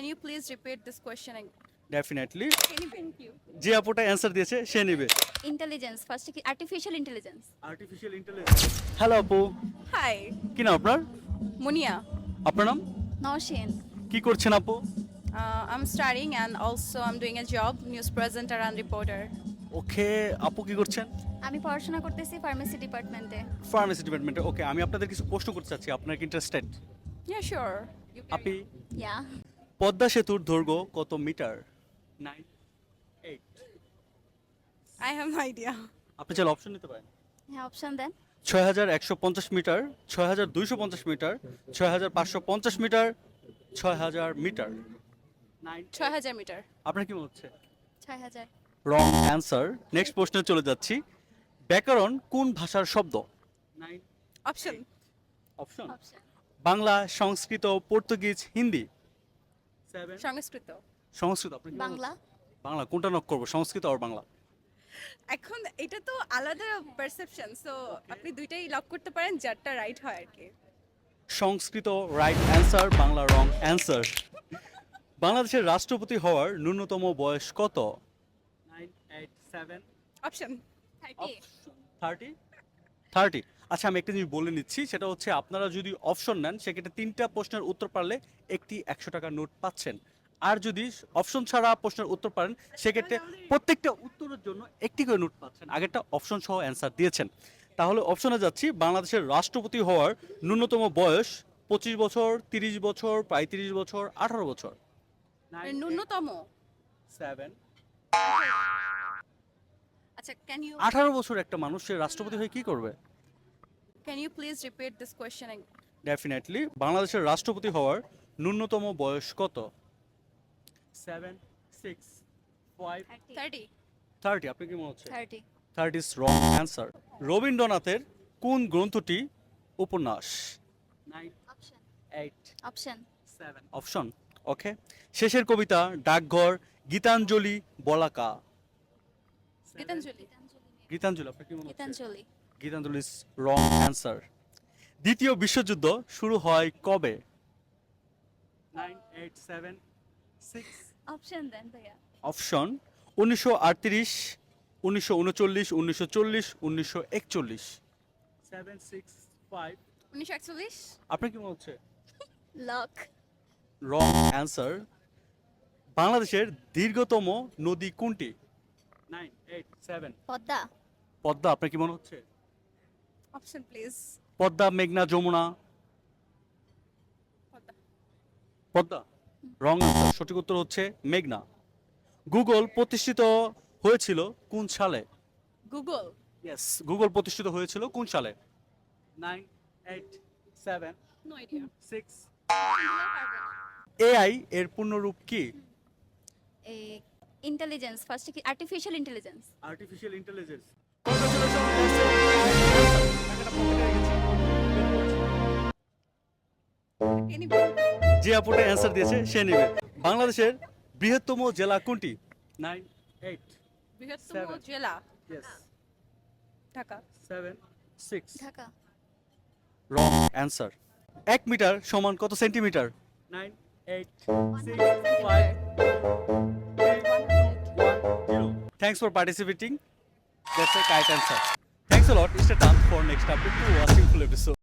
Can you please repeat this question again? Definitely Can thank you? যে আপুটা answer দিয়েছে সে নেবে। ইন্টেলিজেন্স ফার্স্ট কি artificial intelligence artificial intelligence hello আপু। Hi, কি নাম আপনার? Munia. আপনার নাম? নওশিন। কি করছেন আপু? Uh, I'm studying and also I'm doing a job, news presenter and reporter. ওকে আপু কি করছেন? আমি পড়াশোনা করতেছি ফার্মেসি ডিপার্টমেন্টে ফার্মেসি ডিপার্টমেন্টে ওকে আমি আপনাদের কিছু প্রশ্ন করতে চাচ্ছি আপনার কি interested Yeah, sure. You can. আপনি? ইয়া পদ্মা সেতুর দৈর্ঘ্য কত metre? Nine eight I have no idea. আপনি চাইলে অপশন নিতে পারেন। হ্যাঁ অপশন দেন। ছয় হাজার একশো পঞ্চাশ মিটার ছয় হাজার দুইশো পঞ্চাশ মিটার ছয় হাজার পাঁচশো পঞ্চাশ মিটার ছয় হাজার মিটার। নাইন ছয় হাজার মিটার। আপনার কি মনে হচ্ছে? ছয় হাজার রং অ্যান্সার নেক্সট প্রশ্নে চলে যাচ্ছি। ব্যাকরণ কোন ভাষার শব্দ? Option option Bangla Sanskrit Portuguese Hindi. Seven Sanskrit. Sanskrit আপনি বাংলা। বাংলা কোনটা নক করব? সংস্কৃত আর বাংলা? এখন এটা তো আলাদা পারসেপশন সো আপনি দুইটাই লক করতে পারেন যারটা রাইট হয় আর কি। Sanskrit right answer Bangla wrong answer বাংলাদেশের রাষ্ট্রপতি হওয়ার ন্যূনতম বয়স কত? Nine eight seven option thirty thirty. আচ্ছা আমি একটা জিনিস বলে নিচ্ছি সেটা হচ্ছে আপনারা যদি অপশন নেন সেক্ষেত্রে তিনটা প্রশ্নের উত্তর পারলে একটি একশো টাকা নোট পাচ্ছেন। আর যদি অপশন ছাড়া প্রশ্নের উত্তর পারেন সেক্ষেত্রে প্রত্যেকটা উত্তরের জন্য একটি করে নোট পাচ্ছেন। আগেরটা অপশন সহ অ্যান্সার দিয়েছেন। তাহলে অপশনে যাচ্ছি বাংলাদেশের রাষ্ট্রপতি হওয়ার ন্যূনতম বয়স পঁচিশ বছর তিরিশ বছর পঁয়ত্রিশ বছর আঠারো বছর। ন্যূনতম? সেভেন আচ্ছা ক্যান ইউ আঠারো বছর একটা মানুষের রাষ্ট্রপতি হয়ে কি করবে? Can you please repeat this question definitely বাংলাদেশের রাষ্ট্রপতি হওয়ার ন্যূনতম বয়স কত? Seven six five thirty thirty আপনি কি মনে হচ্ছে? Thirty thirty is wrong answer রবীন্দ্রনাথের কোন গ্রন্থটি উপন্যাস? Nine option eight option seven option okay Shesher Kobita Dakghar Gitanjali বলাকা। গীতাঞ্জলি। গীতাঞ্জলি আপনি কি মনে হচ্ছে? Gitanjali. Gitanjali is wrong answer দ্বিতীয় বিশ্বযুদ্ধ শুরু হয় কবে? অপশন দেন ভাইয়া। অপশন উনিশশো আটত্রিশ উনিশশো উনচল্লিশ উনিশশো চল্লিশ উনিশশো একচল্লিশ। সেভেন সিক্স ফাইভ উনিশশো একচল্লিশ? আপনার কি মনে হচ্ছে? লক রং অ্যান্সার বাংলাদেশের দীর্ঘতম নদী কোনটি? Nine eight seven Padma. Padma আপনার কি মনে হচ্ছে? অপশন প্লিজ পদ্মা মেঘনা যমুনা। পদ্মা। রং সঠিক উত্তর হচ্ছে মেঘনা। গুগল প্রতিষ্ঠিত হয়েছিল কোন সালে? গুগল ইয়েস গুগল প্রতিষ্ঠিত হয়েছিল কোন সালে? Nine eight seven no idea six AI এর পূর্ণরূপ কি? ইন্টেলিজেন্স ফার্স্ট কি আর্টিফিশিয়াল ইন্টেলিজেন্স আর্টিফিশিয়াল ইন্টেলিজেন্স যে আপুটা অ্যান্সার দিয়েছে সে নেবে। বাংলাদেশের বৃহত্তম জেলা কোনটি? নাইন এইট বৃহত্তম. জেলা? Dhaka. Seven six Dhaka. Wrong answer এক মিটার সমান কত centimetre? Nine eight Thanks for participating. That's a kite answer. Thanks a lot. It's a time for next update to watching full episode.